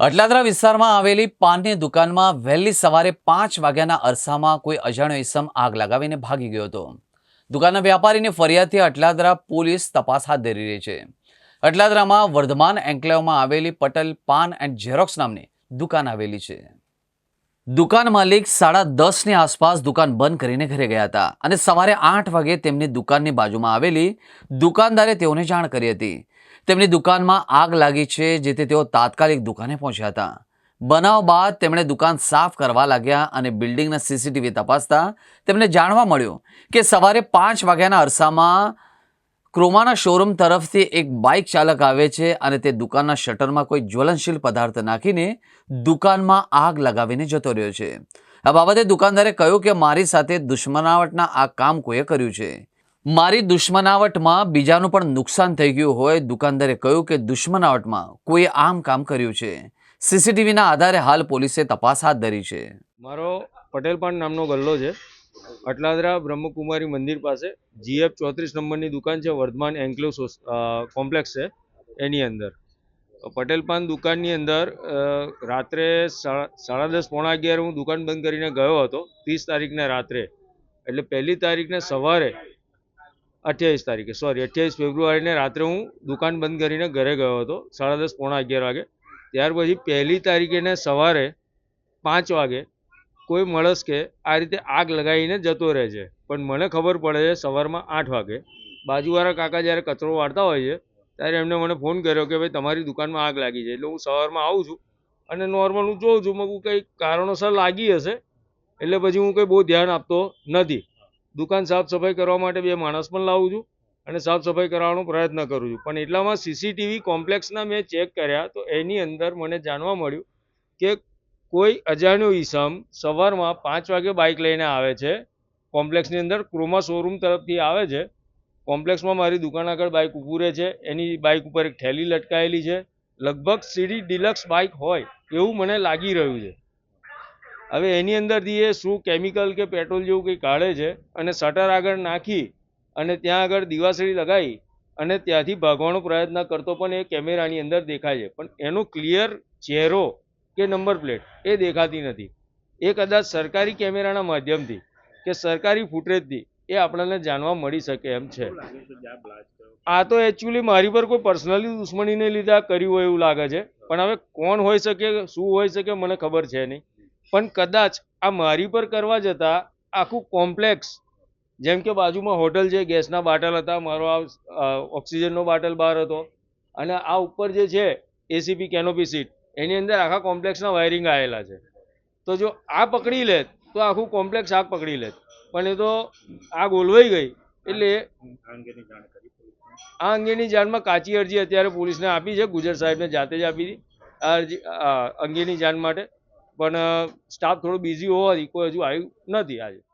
અટલાદરા વિસ્તારમાં આવેલી પાનની દુકાનમાં વહેલી સવારે પાંચ વાગ્યાના અરસામાં કોઈ અજાણ્યો ઇસમ આગ લગાવીને ભાગી ગયો હતો. દુકાનના વ્યાપારીની ફરિયાદથી અટલાદરા પોલીસ તપાસ હાથ ધરી રહી છે. અટલાદરામાં વર્ધમાન એન્કલેવમાં આવેલી પટેલ પાન એન્ડ ઝેરોક્સ નામની દુકાન આવેલી છે. દુકાન માલિક સાડા દસની આસપાસ દુકાન બંધ કરીને ઘરે ગયા હતા અને સવારે આઠ વાગે તેમની દુકાનની બાજુમાં આવેલી દુકાનદારે તેઓને જાણ કરી હતી. તેમની દુકાનમાં આગ લાગી છે, જેથી તેઓ તાત્કાલિક દુકાને પહોંચ્યા હતા. બનાવ બાદ તેમણે દુકાન સાફ કરવા લાગ્યા અને બિલ્ડિંગના સીસીટીવી તપાસતા તેમને જાણવા મળ્યું કે સવારે પાંચ વાગ્યાના અરસામાં ક્રોમાના શોરૂમ તરફથી એક બાઇક ચાલક આવે છે અને તે દુકાનના શટરમાં કોઈ જ્વલનશીલ પદાર્થ નાખીને દુકાનમાં આગ લગાવીને જતો રહ્યો છે. આ બાબતે દુકાનદારે કહ્યું કે મારી સાથે દુશ્મનાવટના આ કામ કોઈએ કર્યું છે. મારી દુશ્મનાવટમાં બીજાનું પણ નુકસાન થઈ ગયું હોય, દુકાનદારે કહ્યું કે દુશ્મનાવટમાં કોઈએ આમ કામ કર્યું છે. સીસીટીવીના આધારે હાલ પોલીસે તપાસ હાથ ધરી છે. મારો પટેલ પાન નામનો ગલ્લો છે. અટલાદરા બ્રહ્મકુમારી મંદિર પાસે જીએફ ચોત્રીસ નંબરની દુકાન છે, વર્ધમાન એન્કલેવ સોસ- કોમ્પ્લેક્સ છે, એની અંદર. પટેલ પાન દુકાનની અંદર રાત્રે સાડા દસ, પોણા અગિયાર હું દુકાન બંધ કરીને ગયો હતો, ત્રીસ તારીખને રાત્રે. એટલે પહેલી તારીખને સવારે અઠ્યાવીસ તારીખે સોરી અઠ્યાવીસ ફેબ્રુઆરીને રાત્રે હું દુકાન બંધ કરીને ઘરે ગયો હતો, સાડા દસ, પોણા અગિયાર વાગે. ત્યાર પછી પહેલી તારીખેને સવારે પાંચ વાગે કોઈ મળસ કે આ રીતે આગ લગાવીને જતો રહે છે. પણ મને ખબર પડે છે સવારમાં આઠ વાગે. બાજુવાળા કાકા જ્યારે કચરો વાળતા હોય છે, ત્યારે એમને મને ફોન કર્યો કે ભાઈ તમારી દુકાનમાં આગ લાગી છે, એટલે હું સવારમાં આવું છું અને નોર્મલ હું જોઉં છું, મગું કંઈ કારણોસર લાગી હશે, એટલે પછી હું કંઈ બહુ ધ્યાન આપતો નથી. દુકાન સાફ સફાઈ કરવા માટે બે માણસ પણ લાવું છું અને સાફ સફાઈ કરવાનો પ્રયત્ન કરું છું. પણ એટલામાં સીસીટીવી કોમ્પ્લેક્સના મેં ચેક કર્યા તો એની અંદર મને જાણવા મળ્યું કે કોઈ અજાણ્યો ઈસમ સવારમાં પાંચ વાગે બાઇક લઈને આવે છે. કોમ્પ્લેક્સની અંદર ક્રોમા શોરૂમ તરફથી આવે છે. કોમ્પ્લેક્સમાં મારી દુકાન આગળ બાઇક ઊભું રહે છે. એની બાઇક ઉપર એક થેલી લટકાયેલી છે. લગભગ સીડી ડિલક્સ બાઇક હોય એવું મને લાગી રહ્યું છે. હવે એની અંદરથી એ શું કેમિકલ કે પેટ્રોલ જેવું કંઈ કાઢે છે અને શટર આગળ નાખી અને ત્યાં આગળ દિવાસળી લગાવી અને ત્યાંથી ભાગવાનો પ્રયત્ન કરતો પણ એ કેમેરાની અંદર દેખાય છે. પણ એનો ક્લિયર ચહેરો કે નંબર પ્લેટ એ દેખાતી નથી. એ કદાચ સરકારી કેમેરાના માધ્યમથી કે સરકારી ફૂટેજથી એ આપણને જાણવા મળી શકે એમ છે. આ તો એકચ્યુઅલી મારી પર કોઈ પર્સનલી દુશ્મનીને લીધે કર્યું હોય એવું લાગે છે. પણ હવે કોણ હોઈ શકે, શું હોઈ શકે મને ખબર છે નહીં. પણ કદાચ આ મારી પર કરવા જતાં આખું કોમ્પ્લેક્સ, જેમ કે બાજુમાં હોટલ છે, ગેસના બાટલ હતા, મારો આ ઓક્સિજનનો બાટલ બહાર હતો, અને આ ઉપર જે છે એસીપી કેનોપી સીટ એની અંદર આખા કોમ્પ્લેક્સના વાયરિંગ આવેલા છે. તો જો આ પકડી લેત તો આખું કોમ્પ્લેક્સ આગ પકડી લેત પણ એ તો આગ ઓલવાઈ ગઈ, એટલે આ અંગેની જાણમાં કાચી અરજી અત્યારે પોલીસને આપી છે, ગુજર સાહેબને જાતે જ આપી હતી અરજી અંગેની જાણ માટે. પણ સ્ટાફ થોડો બિઝી હોવાથી કોઈ હજુ આવ્યું નથી આજે.